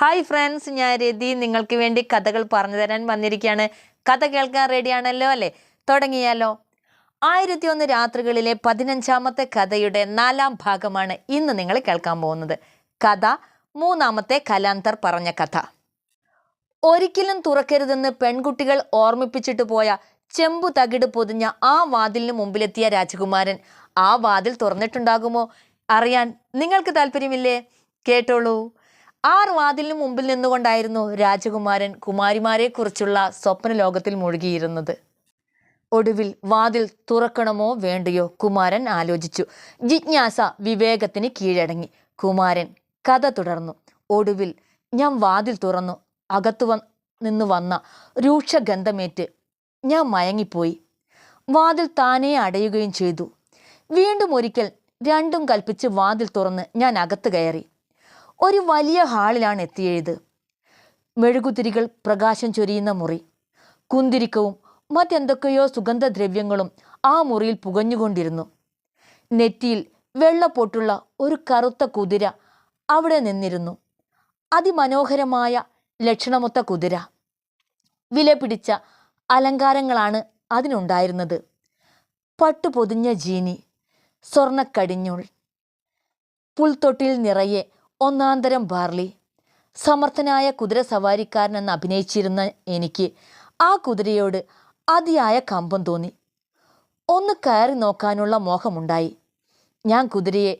Hi friends ഞാൻ രതി. നിങ്ങൾക്ക് വേണ്ടി കഥകൾ പറഞ്ഞു തരാൻ വന്നിരിക്കുകയാണ്. കഥ കേൾക്കാൻ റെഡിയാണല്ലോ അല്ലേ? തുടങ്ങിയാലോ. ആയിരത്തി ഒന്ന് രാത്രികളിലെ പതിനഞ്ചാമത്തെ കഥയുടെ നാലാം ഭാഗമാണ് ഇന്ന് നിങ്ങൾ കേൾക്കാൻ പോകുന്നത്. കഥ മൂന്നാമത്തെ കലാന്തർ പറഞ്ഞ കഥ. ഒരിക്കലും തുറക്കരുതെന്ന് പെൺകുട്ടികൾ ഓർമ്മിപ്പിച്ചിട്ട് പോയ ചെമ്പു തകിട് പൊതിഞ്ഞ ആ വാതിലിന് മുമ്പിലെത്തിയ രാജകുമാരൻ. ആ വാതിൽ തുറന്നിട്ടുണ്ടാകുമോ? അറിയാൻ നിങ്ങൾക്ക് താല്പര്യമില്ലേ കേട്ടോളൂ. ആ വാതിലിന് മുമ്പിൽ നിന്നുകൊണ്ടായിരുന്നു രാജകുമാരൻ കുമാരിമാരെ കുറിച്ചുള്ള സ്വപ്ന ലോകത്തിൽ മുഴുകിയിരുന്നത്. ഒടുവിൽ വാതിൽ തുറക്കണമോ വേണ്ടയോ കുമാരൻ ആലോചിച്ചു. ജിജ്ഞാസ വിവേകത്തിന് കീഴടങ്ങി. കുമാരൻ കഥ തുടർന്നു. ഒടുവിൽ ഞാൻ വാതിൽ തുറന്നു. അകത്തു വ നിന്ന് വന്ന രൂക്ഷഗന്ധമേറ്റ് ഞാൻ മയങ്ങിപ്പോയി. വാതിൽ താനേ അടയുകയും ചെയ്തു. വീണ്ടും ഒരിക്കൽ രണ്ടും കൽപ്പിച്ച് വാതിൽ തുറന്ന് ഞാൻ അകത്ത് കയറി. ഒരു വലിയ ഹാളിലാണ് എത്തിയത്. മെഴുകുതിരികൾ പ്രകാശം ചൊരിയുന്ന മുറി. കുന്തിരിക്കവും മറ്റെന്തൊക്കെയോ സുഗന്ധദ്രവ്യങ്ങളും ആ മുറിയിൽ പുകഞ്ഞുകൊണ്ടിരുന്നു. നെറ്റിയിൽ വെള്ളപ്പൊട്ടുള്ള ഒരു കറുത്ത കുതിര അവിടെ നിന്നിരുന്നു. അതിമനോഹരമായ ലക്ഷണമൊത്ത കുതിര. വില പിടിച്ച അലങ്കാരങ്ങളാണ് അതിനുണ്ടായിരുന്നത്. പട്ടുപൊതിഞ്ഞ ജീനി സ്വർണക്കടിഞ്ഞുൾ പുൽത്തൊട്ടിൽ നിറയെ ഒന്നാന്തരം ബാർലി. സമർത്ഥനായ കുതിര സവാരിക്കാരനെന്ന് അഭിനയിച്ചിരുന്ന എനിക്ക് ആ കുതിരയോട് അതിയായ കമ്പം തോന്നി. ഒന്ന് കയറി നോക്കാനുള്ള മോഹമുണ്ടായി. ഞാൻ കുതിരയെ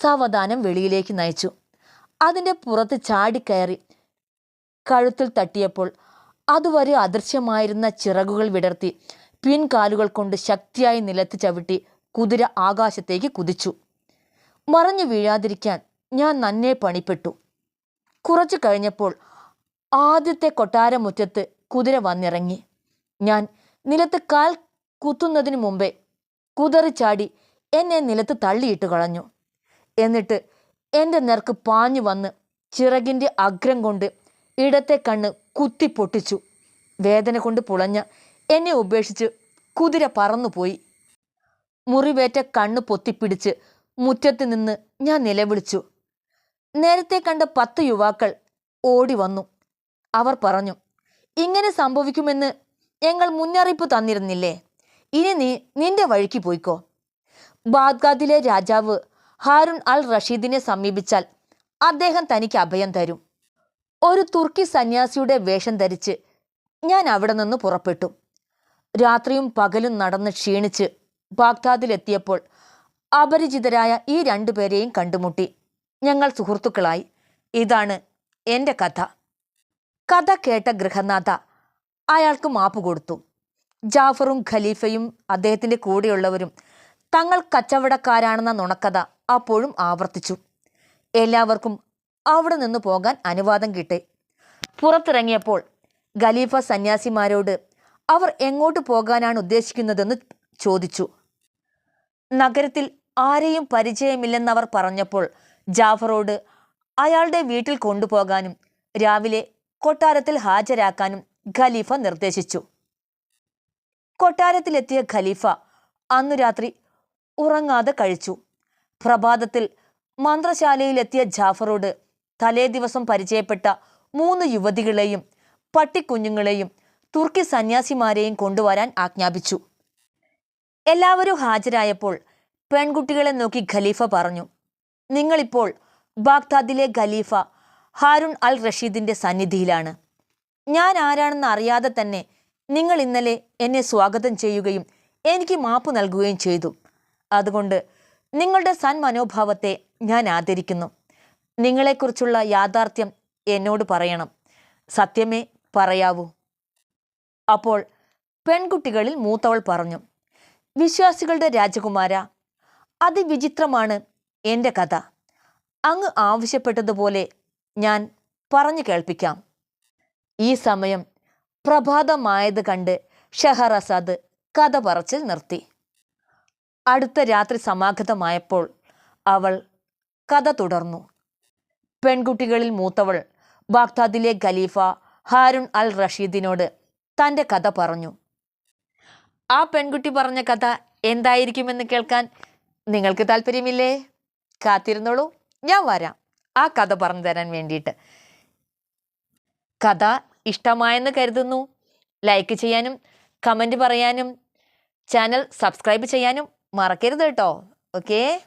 സാവധാനം വെളിയിലേക്ക് നയിച്ചു. അതിന്റെ പുറത്ത് ചാടിക്കയറി കഴുത്തിൽ തട്ടിയപ്പോൾ അതുവരെ അദൃശ്യമായിരുന്ന ചിറകുകൾ വിടർത്തി പിൻകാലുകൾ കൊണ്ട് ശക്തിയായി നിലത്ത് ചവിട്ടി കുതിര ആകാശത്തേക്ക് കുതിച്ചു. മറഞ്ഞു വീഴാതിരിക്കാൻ ഞാൻ നന്നെ പണിപ്പെട്ടു. കുറച്ചു കഴിഞ്ഞപ്പോൾ ആദ്യത്തെ കൊട്ടാരമുറ്റത്ത് കുതിര വന്നിറങ്ങി. ഞാൻ നിലത്ത് കാൽ കുത്തുന്നതിന് മുമ്പേ കുതറിച്ചാടി എന്നെ നിലത്ത് തള്ളിയിട്ട് കളഞ്ഞു. എന്നിട്ട് എന്റെ നേർക്ക് പാഞ്ഞു വന്ന് ചിറകിന്റെ അഗ്രം കൊണ്ട് ഇടത്തെ കണ്ണ് കുത്തി പൊട്ടിച്ചു. വേദന കൊണ്ട് പുളഞ്ഞ എന്നെ ഉപേക്ഷിച്ച് കുതിര പറന്നുപോയി. മുറിവേറ്റ കണ്ണ് പൊത്തിപ്പിടിച്ച് മുറ്റത്ത് നിന്ന് ഞാൻ നിലവിളിച്ചു. നേരത്തെ കണ്ട പത്ത് യുവാക്കൾ ഓടി വന്നു. അവർ പറഞ്ഞു ഇങ്ങനെ സംഭവിക്കുമെന്ന് ഞങ്ങൾ മുന്നറിയിപ്പ് തന്നിരുന്നില്ലേ? ഇനി നീ നിന്റെ വഴിക്ക് പോയിക്കോ. ബാദ്ഗാദിലെ രാജാവ് ഹാരുൺ അൽ റഷീദിനെ സമീപിച്ചാൽ അദ്ദേഹം തനിക്ക് അഭയം തരും. ഒരു തുർക്കി സന്യാസിയുടെ വേഷം ധരിച്ച് ഞാൻ അവിടെ നിന്ന് പുറപ്പെട്ടു. രാത്രിയും പകലും നടന്ന് ക്ഷീണിച്ച് ബാഗ്ദാദിലെത്തിയപ്പോൾ അപരിചിതരായ ഈ രണ്ടുപേരെയും കണ്ടുമുട്ടി. ഞങ്ങൾ സുഹൃത്തുക്കളായി. ഇതാണ് എന്റെ കഥ. കഥ കേട്ട ഗൃഹനാഥ അയാൾക്ക് മാപ്പ് കൊടുത്തു. ജാഫറും ഖലീഫയും അദ്ദേഹത്തിന്റെ കൂടെയുള്ളവരും തങ്ങൾ കച്ചവടക്കാരാണെന്ന നുണക്കഥ അപ്പോഴും ആവർത്തിച്ചു. എല്ലാവർക്കും അവിടെ നിന്ന് പോകാൻ അനുവാദം കിട്ടി. പുറത്തിറങ്ങിയപ്പോൾ ഖലീഫ സന്യാസിമാരോട് അവർ എങ്ങോട്ട് പോകാനാണ് ഉദ്ദേശിക്കുന്നതെന്ന് ചോദിച്ചു. നഗരത്തിൽ ആരെയും പരിചയമില്ലെന്നവർ പറഞ്ഞപ്പോൾ ജാഫറോട് അയാളുടെ വീട്ടിൽ കൊണ്ടുപോകാനും രാവിലെ കൊട്ടാരത്തിൽ ഹാജരാക്കാനും ഖലീഫ നിർദ്ദേശിച്ചു. കൊട്ടാരത്തിലെത്തിയ ഖലീഫ അന്നു രാത്രി ഉറങ്ങാതെ കഴിച്ചു. പ്രഭാതത്തിൽ മന്ത്രശാലയിലെത്തിയ ജാഫറോട് തലേ ദിവസം പരിചയപ്പെട്ട മൂന്ന് യുവതികളെയും പട്ടിക്കുഞ്ഞുങ്ങളെയും തുർക്കി സന്യാസിമാരെയും കൊണ്ടുവരാൻ ആജ്ഞാപിച്ചു. എല്ലാവരും ഹാജരായപ്പോൾ പെൺകുട്ടികളെ നോക്കി ഖലീഫ പറഞ്ഞു നിങ്ങളിപ്പോൾ ബാഗ്ദാദിലെ ഖലീഫ ഹാരുൺ അൽ റഷീദിന്റെ സന്നിധിയിലാണ്. ഞാൻ ആരാണെന്ന് അറിയാതെ തന്നെ നിങ്ങൾ ഇന്നലെ എന്നെ സ്വാഗതം ചെയ്യുകയും എനിക്ക് മാപ്പ് നൽകുകയും ചെയ്തു. അതുകൊണ്ട് നിങ്ങളുടെ സന്മനോഭാവത്തെ ഞാൻ ആദരിക്കുന്നു. നിങ്ങളെക്കുറിച്ചുള്ള യാഥാർത്ഥ്യം എന്നോട് പറയണം. സത്യമേ പറയാവൂ. അപ്പോൾ പെൺകുട്ടികളിൽ മൂത്തവൾ പറഞ്ഞു വിശ്വാസികളുടെ രാജകുമാര അതിവിചിത്രമാണ് എന്റെ കഥ. അങ്ങ് ആവശ്യപ്പെട്ടതുപോലെ ഞാൻ പറഞ്ഞു കേൾപ്പിക്കാം. ഈ സമയം പ്രഭാതമായത് കണ്ട് ഷഹറസാദ് കഥ പറച്ചിൽ നിർത്തി. അടുത്ത രാത്രി സമാഗതമായപ്പോൾ അവൾ കഥ തുടർന്നു. പെൺകുട്ടികളിൽ മൂത്തവൾ ബാഗ്ദാദിലെ ഖലീഫ ഹാരുൺ അൽ റഷീദിനോട് തന്റെ കഥ പറഞ്ഞു. ആ പെൺകുട്ടി പറഞ്ഞ കഥ എന്തായിരിക്കുമെന്ന് കേൾക്കാൻ നിങ്ങൾക്ക് താല്പര്യമില്ലേ കാത്തിരുന്നോളൂ. ഞാൻ വരാം. ആ കഥ പറഞ്ഞു തരാൻ വേണ്ടിയിട്ട്. കഥ ഇഷ്ടമായെന്ന് കരുതുന്നു. ലൈക്ക് ചെയ്യാനും കമന്റ് പറയാനും ചാനൽ സബ്സ്ക്രൈബ് ചെയ്യാനും മറക്കരുത് കേട്ടോ. ഓക്കേ?